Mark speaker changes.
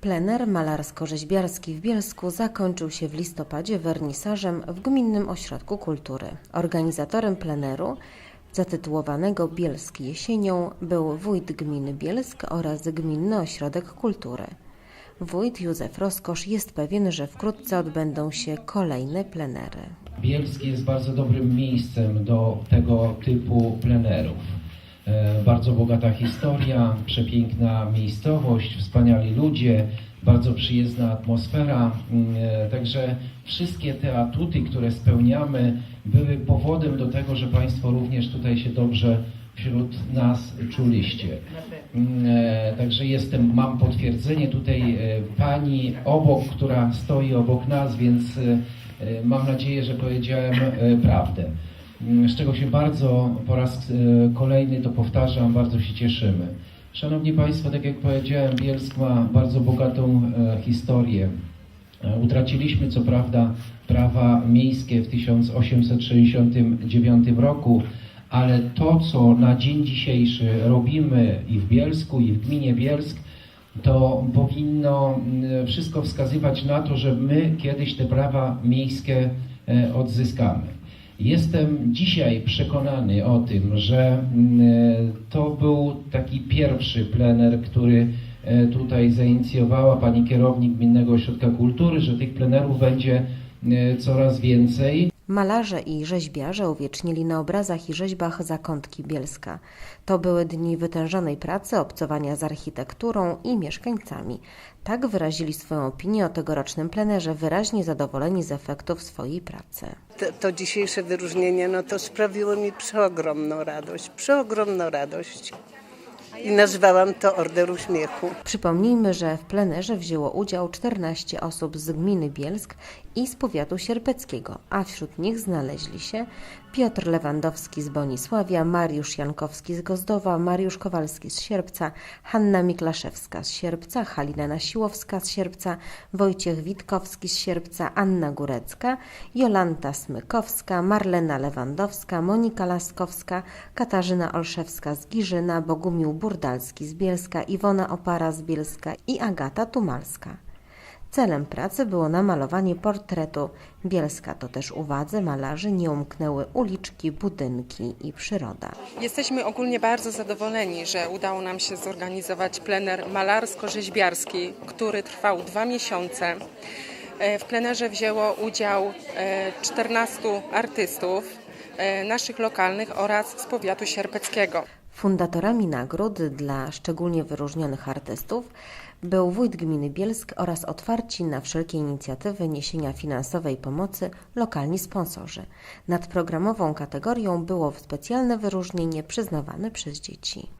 Speaker 1: Plener malarsko-rzeźbiarski w Bielsku zakończył się w listopadzie wernisażem w Gminnym Ośrodku Kultury. Organizatorem pleneru zatytułowanego Bielsk jesienią był wójt gminy Bielsk oraz Gminny Ośrodek Kultury. Wójt Józef Roskosz jest pewien, że wkrótce odbędą się kolejne plenery.
Speaker 2: Bielsk jest bardzo dobrym miejscem do tego typu plenerów. E, Bardzo bogata historia, przepiękna miejscowość, wspaniali ludzie, bardzo przyjazna atmosfera. Mm, e, Także wszystkie te atuty, które spełniamy, były powodem do tego, że Państwo również tutaj się dobrze wśród nas czuliście. Mm, e, Także jestem, mam potwierdzenie tutaj pani obok, która stoi obok nas, więc mam nadzieję, że powiedziałem prawdę. Mm, Z czego się bardzo po raz e, kolejny to powtarzam, bardzo się cieszymy. Szanowni Państwo, tak jak powiedziałem, Bielsk ma bardzo bogatą e, historię. E, Utraciliśmy co prawda prawa miejskie w 1869 roku, ale to, co na dzień dzisiejszy robimy i w Bielsku, i w gminie Bielsk, to powinno mm, wszystko wskazywać na to, że my kiedyś te prawa miejskie odzyskamy. Jestem dzisiaj przekonany o tym, że mm, e, to był taki pierwszy plener, który e, tutaj zainicjowała pani kierownik Gminnego Ośrodka Kultury, że tych plenerów będzie e, coraz więcej.
Speaker 1: Malarze i rzeźbiarze uwiecznili na obrazach i rzeźbach zakątki Bielska. To były dni wytężonej pracy, obcowania z architekturą i mieszkańcami. Tak wyrazili swoją opinię o tegorocznym plenerze, wyraźnie zadowoleni z efektów swojej pracy.
Speaker 3: To, to dzisiejsze wyróżnienie no to sprawiło mi przeogromną radość, przeogromną radość. I nazwałam to Order Uśmiechu.
Speaker 1: Przypomnijmy, że w plenerze wzięło udział 14 osób z gminy Bielsk i z powiatu sierpeckiego, a wśród nich znaleźli się Piotr Lewandowski z Bonisławia, Mariusz Jankowski z Gozdowa, Mariusz Kowalski z Sierpca, Hanna Miklaszewska z Sierpca, Halina Nasiłowska z Sierpca, Wojciech Witkowski z Sierpca, Anna Górecka, Jolanta Smykowska, Marlena Lewandowska, Monika Laskowska, Katarzyna Olszewska z Giżyna, Bogumił Burdalski z Bielska, Iwona Opara z Bielska i Agata Tumalska. Celem pracy było namalowanie portretu Bielska. To też uwadze malarzy nie umknęły uliczki, budynki i przyroda.
Speaker 4: Jesteśmy ogólnie bardzo zadowoleni, że udało nam się zorganizować plener malarsko-rzeźbiarski, który trwał dwa miesiące. E, W plenerze wzięło udział e, 14 artystów e, naszych lokalnych oraz z powiatu sierpeckiego.
Speaker 1: Fundatorami nagród dla szczególnie wyróżnionych artystów był wójt gminy Bielsk oraz otwarci na wszelkie inicjatywy niesienia finansowej pomocy lokalni sponsorzy. Nad programową kategorią było specjalne wyróżnienie przyznawane przez dzieci.